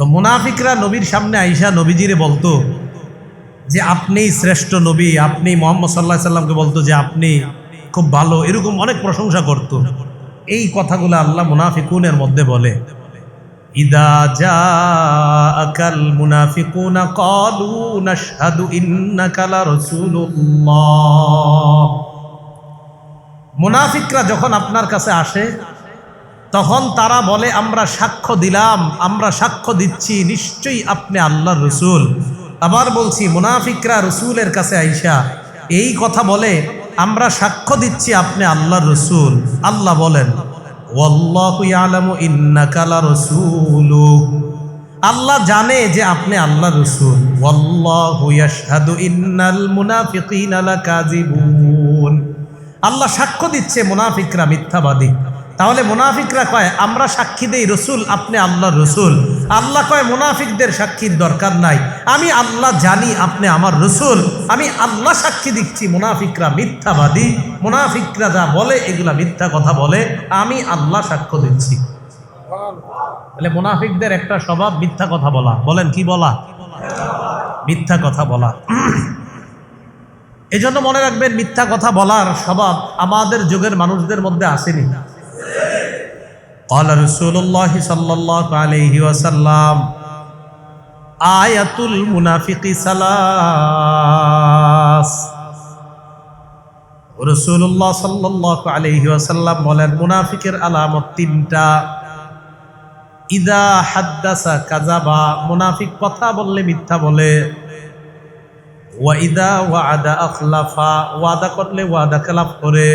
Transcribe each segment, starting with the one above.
তো মুনাফিকরা নবীর সামনে আইসা নবীজিরে বলতো যে আপনি শ্রেষ্ঠ নবী আপনি মোহাম্মদ সাল্লাহ সাল্লামকে বলতো যে আপনি খুব ভালো, এরকম অনেক প্রশংসা করতো। এই কথাগুলো আল্লাহ মুনাফিকুনের মধ্যে বলে। ইদা জাআকাল মুনাফিকুনা ক্বালু নাশহাদু ইন্নাকা লারাসূলুল্লাহ। মুনাফিকরা যখন আপনার কাছে আসে তখন তারা বলে, আমরা সাক্ষ্য দিলাম, আমরা সাক্ষ্য দিচ্ছি, নিশ্চয়ই আপনি আল্লাহর রসুল। আবার বলছি, মুনাফিকরা রসুলের কাছে আইসা এই কথা বলে, আমরা সাক্ষ্য দিচ্ছি আপনি আল্লাহর রসুল। আল্লাহ বলেন আল্লাহ জানে যে আপনি আল্লাহ রসুল। আল্লাহ সাক্ষ্য দিচ্ছে, মুনাফিকরা মিথ্যাবাদী। তাহলে মুনাফিকরা কয়, আমরা সাক্ষী দেই রসুল, আপনি আল্লাহ রসুল। আল্লাহ কয়, মুনাফিকদের সাক্ষীর দরকার নাই। আমি আল্লাহ জানি, আপনি আমার রসুল। আমি আল্লাহ সাক্ষী দিচ্ছি, মুনাফিকরা মিথ্যাবাদী। মুনাফিকরা যা বলে, এগুলা মিথ্যা কথা বলে, আমি আল্লাহ সাক্ষ্য দিচ্ছি। তাহলে মুনাফিকদের একটা স্বভাব মিথ্যা কথা বলা। বলেন, কি বলা? মিথ্যা কথা বলা। এজন্য মনে রাখবেন, মিথ্যা কথা বলার স্বভাব আমাদের যুগের মানুষদের মধ্যে আসেনি। قال رسول الله صلى الله عليه وسلم آية المنافق ثلاث রসুল্লাহ সাল্লাহ আলহি ওয়াসাল্লাম বলেন মুনাফিকের আলামত তিনটা ইদা হাদ্দাসা কাজাবা মুনাফিক কথা বললে মিথ্যা বলে ওয়াইদা ওয়াদা আখলাফা ওয়াদা করলে ওয়াদা খেলাফ করে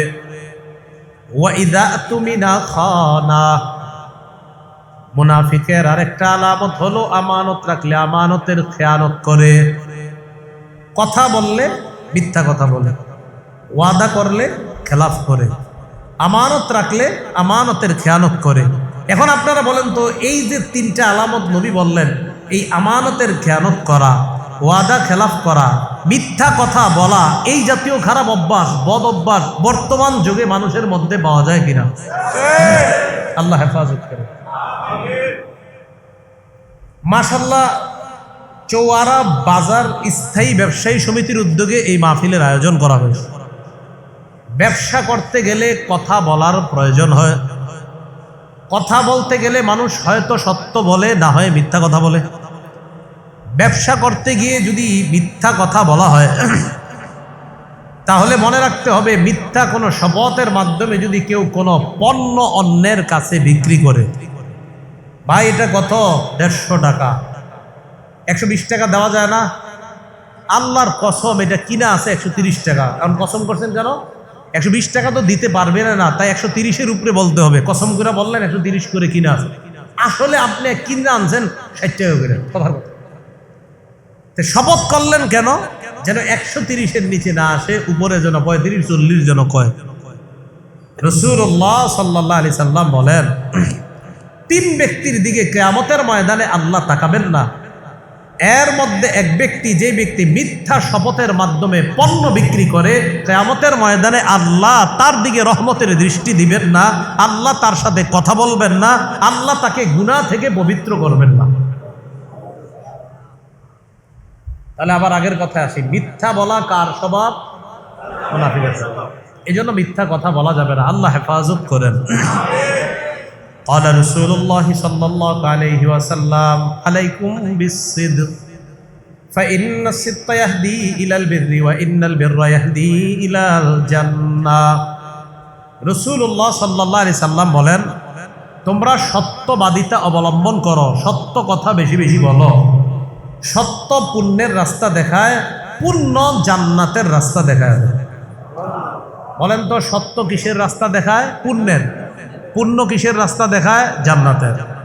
ওয়াইদা তুমি না মুনাফিকের আরেকটা আলামত হলো আমানত রাখলে আমানতের খেয়ানত করে। কথা বললে মিথ্যা কথা বলে। ওয়াদা করলে খেলাফ করে। আমানত রাখলে আমানতের খেয়ানত করে। এখন আপনারা বলেন তো, এই যে তিনটা আলামত নবী বললেন, এই আমানতের খেয়ানত করা ওয়াদা খেলাফ করা, মিথ্যা কথা বলা, এই জাতীয় খারাপ অভ্যাস, বদ অভ্যাস বর্তমান যুগে মানুষের মধ্যে পাওয়া যায় কিনা? আল্লাহ হেফাজত করে মাসাল্লাহ চৌয়ারা বাজার স্থায়ী ব্যবসায়ী সমিতির উদ্যোগে এই মাহফিলের আয়োজন করা হয়েছে। ব্যবসা করতে গেলে কথা বলার প্রয়োজন হয়। কথা বলতে গেলে মানুষ হয়তো সত্য বলে, না হয় মিথ্যা কথা বলে। ব্যবসা করতে গিয়ে যদি মিথ্যা কথা বলা হয়, তাহলে মনে রাখতে হবে মিথ্যা কোনো শপথের মাধ্যমে যদি কেউ কোনো পণ্য অন্যের কাছে বিক্রি করে। ভাই, এটা কত? দেড়শো টাকা। একশো বিশ টাকা দেওয়া যায় না। আল্লাহর কসম, এটা কিনা আছে একশো তিরিশ টাকা। কারণ কসম করছেন কেন? একশো বিশ টাকা তো দিতে পারবে না না। তাই একশো তিরিশের উপরে বলতে হবে। কসম করে বললেন, একশো তিরিশ করে কিনা আসলে আপনি কিনে আনছেন ষাট টাকা করে। কথার কথা। শপথ করলেন কেন? যেন একশো তিরিশের নিচে না আসে, উপরে যেন পঁয়ত্রিশ, চল্লিশ যেন কয়। রসুল্লাহ সাল্লাহ আলি সাল্লাম বলেন, তিন ব্যক্তির দিকে কেয়ামতের ময়দানে আল্লাহ তাকাবেন না। এর মধ্যে এক ব্যক্তি, যে ব্যক্তি মিথ্যা শপথের মাধ্যমে পণ্য বিক্রি করে, কেয়ামতের ময়দানে আল্লাহ তার দিকে রহমতের দৃষ্টি দিবেন না, আল্লাহ তার সাথে কথা বলবেন না, আল্লাহ তাকে গুণা থেকে পবিত্র করবেন না। তাহলে আবার আগের কথায় আসি মিথ্যা বলা কার স্বভাব মুনাফিকের স্বভাব এই জন্য মিথ্যা কথা বলা যাবে না আল্লাহ হেফাজত করেন قال رسول الله صلى الله عليه وسلم عليكم بالصدق فإن الصدق يهدي إلى البر وإن البر يهدي إلى الجنة রসুল্লাহ সাল্লাহ আলি সাল্লাম বলেন তোমরা সত্যবাদিতা অবলম্বন করো সত্য কথা বেশি বেশি বলো সত্য পুণ্যের রাস্তা দেখায়, পুণ্য জান্নাতের রাস্তা দেখায়। বলেন তো, সত্য কিসের রাস্তা দেখায়? পুণ্যের। পুণ্য কিসের রাস্তা দেখায়? জান্নাতের।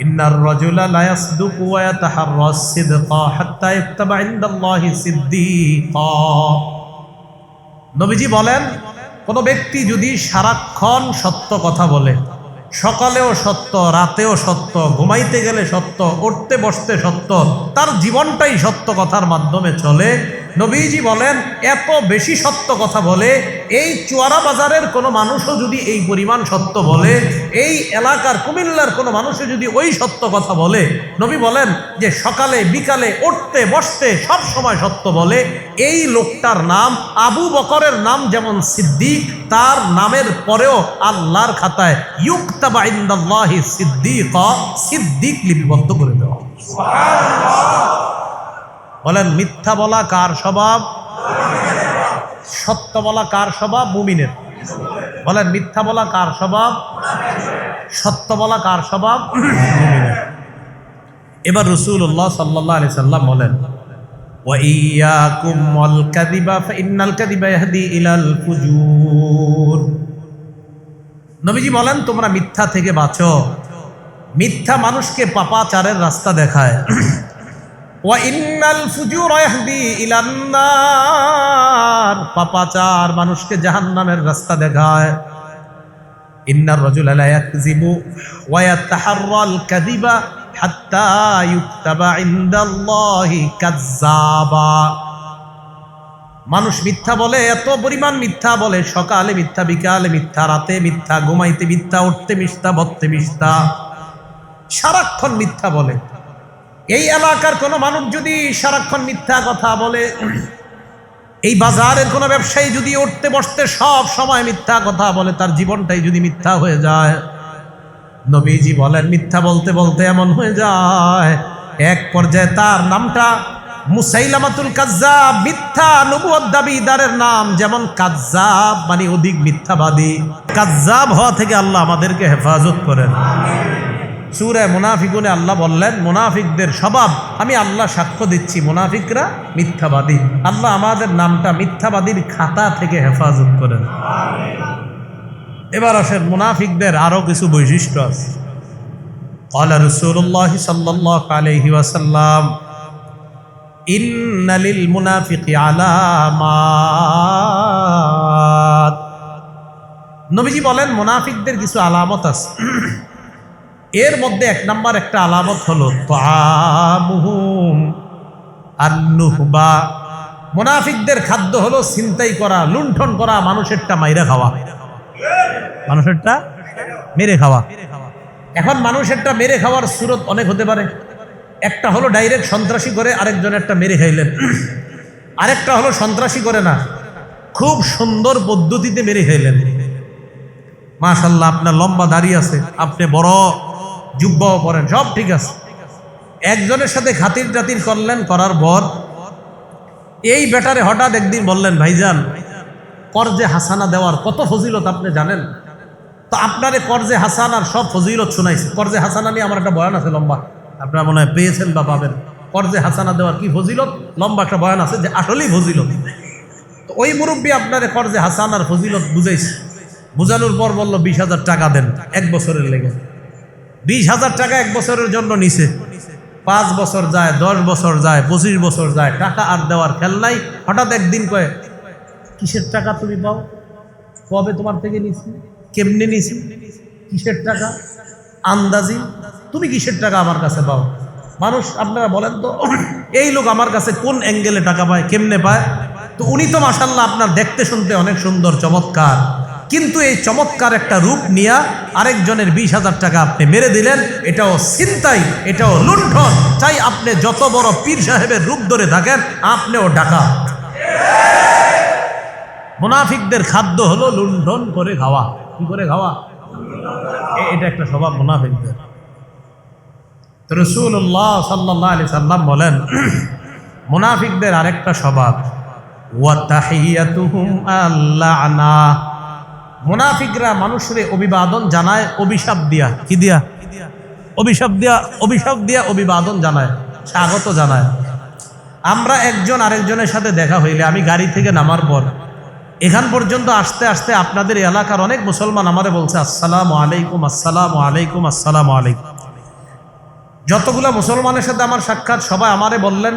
ইন্নার রাজুলা লা ইয়াসদুকু ওয়া ইয়াতাহাররা সিদকা হাত্তা ইত্তাবা ইনদাল্লাহি সিদ্দীকা। নবীজি বলেন, কোন ব্যক্তি যদি সারাক্ষণ সত্য কথা বলে সকালেও সত্য, রাতেও সত্য, ঘুমাইতে গেলে সত্য, উঠতে বসতে সত্য, তার জীবনটাই সত্য কথার মাধ্যমে চলে। নবীজি বলেন, এত বেশি সত্য কথা বলে, এই চুয়ারা বাজারের কোনো মানুষও যদি এই পরিমাণ সত্য বলে, এই এলাকার কুমিল্লার কোনো মানুষও যদি ওই সত্য কথা বলে, নবী বলেন যে সকালে, বিকালে উঠতে, বসতে সব সময় সত্য বলে, এই লোকটার নাম আবু বকরের নাম যেমন সিদ্দিক, তার নামের পরেও আল্লাহর খাতায় ইউক্তাবা ইন্দাল্লাহি সিদ্দিক সিদ্দিক লিপিবদ্ধ করে দেওয়া। বলেন মিথ্যা বলা কার স্বভাব সত্য বলা কার স্বভাব মুমিনের বলেন মিথ্যা বলা কার স্বভাব সত্য বলা কার স্বভাব মুমিনের এবার রসুল্লাহ সাল্লাহ আলি সাল্লাম বলেন وإياكم والكذب فإن الكذب يهدي إلى الفجور নবীজি বলেন তোমরা মিথ্যা থেকে বাঁচো মিথ্যা মানুষকে পাপাচারের রাস্তা দেখায় পাপাচার মানুষকে জাহান্নামের রাস্তা দেখায়। ইন্নার রাজুলা মানুষ মিথ্যা বলে, এত পরিমাণ মিথ্যা বলে, সকালে মিথ্যা, বিকালে মিথ্যা, রাতে মিথ্যা, ঘুমাইতে মিথ্যা, উঠতে মিথ্যা বলতে মিথ্যা, সারাক্ষণ মিথ্যা বলে। এই এলাকার কোনো মানুষ যদি সারাক্ষণ মিথ্যা কথা বলে, এই বাজারের কোনো ব্যবসায়ী যদি উঠতে বসতে সব সময় মিথ্যা কথা বলে, তার জীবনটাই যদি মিথ্যা হয়ে যায়। নবীজি বলেন, মিথ্যা বলতে বলতে এমন হয়ে যায়। এক পর্যায়ে তার নামটা মুসাইলামাতুল কাজ্জাব, মিথ্যা নবুয়ত দাবিদারের নাম, যেমন কাজ্জাব মানে অধিক মিথ্যাবাদী। কাজ্জাব হওয়া থেকে আল্লাহ আমাদেরকে হেফাজত করেন। সুরায় মুনাফিকুনে আল্লাহ বললেন মুনাফিকদের স্বভাব আমি আল্লাহ সাক্ষ্য দিচ্ছি মুনাফিকরা মিথ্যাবাদী আল্লাহ আমাদের নামটা মিথ্যাবাদীর খাতা থেকে হেফাজত করেন এবার আসেন মুনাফিকদের আরও কিছু বৈশিষ্ট্য আছে قال رسول الله صلى الله عليه وسلم إن للمنافق علامات নবীজি বলেন মুনাফিকদের কিছু আলামত আছে এর মধ্যে এক নাম্বার একটা আলামত হলো তামুহুম আন্নুহবা। মুনাফিকদের খাদ্য হলো ছিনতাই করা, লুণ্ঠন করা, মানুষেরটা মাইরা খাওয়া। মানুষেরটা মেরে খাওয়া। এখন মানুষেরটা মেরে খাওয়ার সুরত অনেক হতে পারে। একটা হলো ডাইরেক্ট সন্ত্রাসী করে আরেকজন একটা মেরে খাইলেন। আরেকটা হলো সন্ত্রাসী করে না, খুব সুন্দর পদ্ধতিতে মেরে খাইলেন। মাশাল্লাহ আপনার লম্বা দাড়ি আছে, আপনি বড় জুব্বাও পরেন সব ঠিক আছে। একজনের সাথে খাতির টাতির করলেন, করার পর এই ব্যাটারে হঠাৎ একদিন বললেন, ভাইজান, কর্জে হাসানা দেওয়ার কত ফজিলত আপনি জানেন? তো আপনারে কর্জে হাসানার সব ফজিলত শোনাইছে। কর্জে হাসানা নিয়ে আমার একটা বয়ান আছে লম্বা। আপনারা মনে হয় পেয়েছেন বা পাবেন। কর্জে হাসানা দেওয়ার কি ফজিলত? লম্বা একটা বয়ান আছে যে আসলেই ফজিলত। তো ওই মুরব্বী আপনারে কর্জে হাসানার ফজিলত বুঝাইছে। বুঝানোর পর বলল, বিশ হাজার টাকা দেন, এক বছরের লেগে। বিশ হাজার টাকা এক বছরের জন্য নিছে। পাঁচ বছর যায়, দশ বছর যায়, পঁচিশ বছর যায়, টাকা আর দেওয়ার খেল নাই। হঠাৎ একদিন কয়ে, কিসের টাকা তুমি পাও? কবে তোমার থেকে নিছি? কেমনে নিছি? কিসের টাকা? আন্দাজি? তুমি কিসের টাকা আমার কাছে পাও? মানুষ, আপনারা বলেন তো, এই লোক আমার কাছে কোন অ্যাঙ্গেলে টাকা পায়? কেমনে পায়? তো উনি তো মাসাল্লাহ আপনার দেখতে শুনতে অনেক সুন্দর, চমৎকার। কিন্তু এই চমৎকার একটা রূপ নিয়া আরেকজনের বিশ হাজার টাকা আপনি মেরে দিলেন, এটাও চিন্তাই এটাও লুণ্ঠন। চাই আপনি যত বড় পীর সাহেবের রূপ ধরে থাকেন, আপনিও ডাকা মুনাফিকদের খাদ্য হলো লুণ্ঠন করে খাওয়া। কি করে খাওয়া? এটা একটা স্বভাব মুনাফিকদের। রসুল্লাহ সাল্লাহ আলি সাল্লাম বলেন, মুনাফিকদের আরেকটা স্বভাব ওয়াতাহিয়াতুহুম আল্লানা। মুনাফিকরা মানুষের অভিবাদন জানায়, অভিশাপ দিয়া। কি দিয়া? অভিশাপ দিয়া অভিশাপ দিয়া অভিবাদন জানায়, স্বাগত জানায়। আমরা একজন আরেকজনের সাথে দেখা হইলে আমি গাড়ি থেকে নামার পর, এখান পর্যন্ত আসতে আসতে আপনাদের এলাকার অনেক মুসলমান আমারে বলছে, আসসালামু আলাইকুম আসসালামু আলাইকুম আসসালামু আলাইকুম। যতগুলো মুসলমানের সাথে আমার সাক্ষাৎ, সবাই আমারে বললেন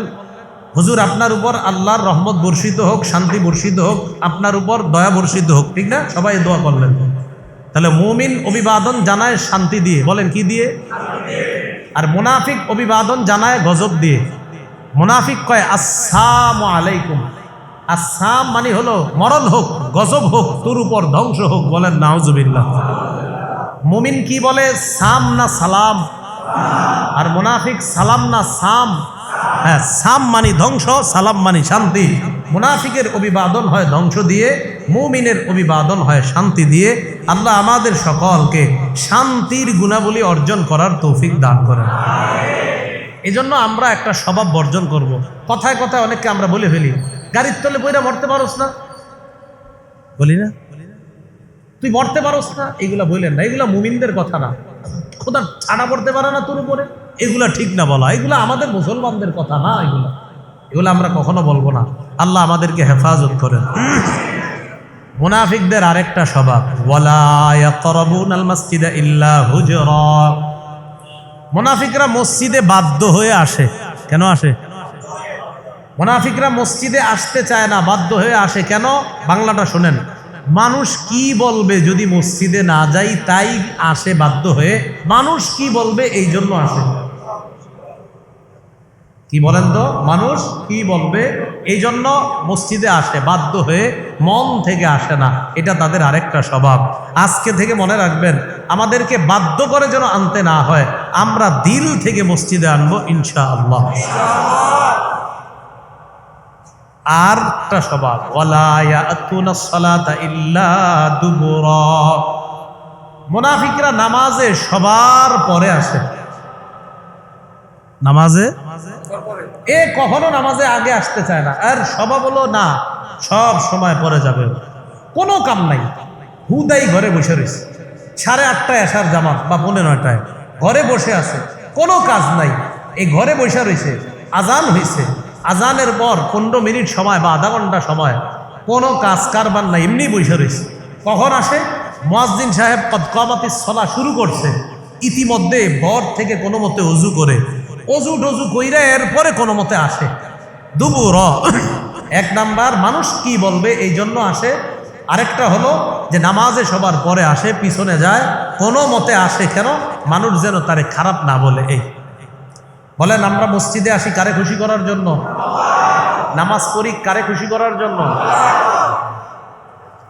হুজুর, আপনার উপর আল্লাহর রহমত বর্ষিত হোক, শান্তি বর্ষিত হোক, আপনার উপর দয়া বর্ষিত হোক, ঠিক না? সবাই দোয়া করলেন। তাহলে মুমিন অভিবাদন জানায় শান্তি দিয়ে, বলেন কি দিয়ে? আর মুনাফিক অভিবাদন জানায় গজব দিয়ে। মুনাফিক কয়, আসসালাম আলাইকুম। আসসাম মানে হলো মরণ হোক, গজব হোক, তোর উপর ধ্বংস হোক, বলেন নাউজুবিল্লাহ। মুমিন কি বলে? সাম না সালাম। আর মুনাফিক সালাম না সাম। হ্যাঁ সাম মানি ধ্বংস, সালাম মানি শান্তি। মুনাফিকের অভিবাদন হয় ধ্বংস দিয়ে, মুমিনের অভিবাদন হয় শান্তি দিয়ে। আল্লাহ আমাদের সকলকে শান্তির গুণাবলী অর্জন করার তৌফিক দান করেন। জন্য আমরা একটা স্বভাব বর্জন করব। কথায় কথায় অনেককে আমরা বলে ফেলি, গাড়ির তলে বইরা মরতে পারোস না। বলি না? তুই মরতে পারোস না। এগুলা বললেন না। এগুলা মুমিনদের কথা না। খোদা ছাড়া পড়তে পারে না তোর উপরে। এগুলা ঠিক না বলা, এগুলো আমাদের মুসলমানদের কথা না এগুলো। এগুলো আমরা কখনো বলব না। আল্লাহ আমাদেরকে হেফাজত করেন। মুনাফিকদের আরেকটা স্বভাব মোনাফিকরা মসজিদে বাধ্য হয়ে আসে। কেন আসে? মোনাফিকরা মসজিদে আসতে চায় না, বাধ্য হয়ে আসে। কেন? বাংলাটা শোনেন, মানুষ কি বলবে যদি মসজিদে না যাই, তাই আসে বাধ্য হয়ে। মানুষ কি বলবে এই জন্য আসে। কি বলেন তো? মানুষ কি বলবে? এই জন্য মসজিদে আসে, বাধ্য হয়ে মন থেকে আসে না। এটা তাদের আরেকটা স্বভাব। আজকে থেকে মনে রাখবেন, আমাদেরকে বাধ্য করে যেন আনতে না হয়, আমরা দিল থেকে মসজিদে আনব ইনশা আল্লাহ একটা স্বভাব মুনাফিকরা নামাজে সবার পরে আসে। নামাজে? এ কখনো নামাজে আগে আসতে চায় না। আর স্বভাব হলো না, সব সময় পরে যাবে কোনো কাম নাই। হুদাই ঘরে বসে রয়েছে। সাড়ে আটটায় আসার জামাত বা পনেরো নয়টায়। ঘরে বসে আছে। কোনো কাজ নাই। এই ঘরে বসে রয়েছে। আজান হয়েছে আজানের পর পনেরো মিনিট সময় বা আধা ঘণ্টা সময় কোনো কাজ কারবার নাই। এমনি বসে রয়েছে। কখন আসে? মোয়াজ্জিন সাহেব কদকামাতি সলা শুরু করছে। ইতিমধ্যে বর থেকে কোনো মতে অজু করে অজু টজু কইরা এরপরে কোনো মতে আসে। দুবু র এক নাম্বার, মানুষ কি বলবে এই জন্য আসে। আরেকটা হলো যে নামাজে সবার পরে আসে, পিছনে যায়, কোনো মতে আসে কেন? মানুষ যেন তারে খারাপ না বলে এই। বলেন, আমরা মসজিদে আসি কারে খুশি করার জন্য? নামাজ পড়ি কারে খুশি করার জন্য?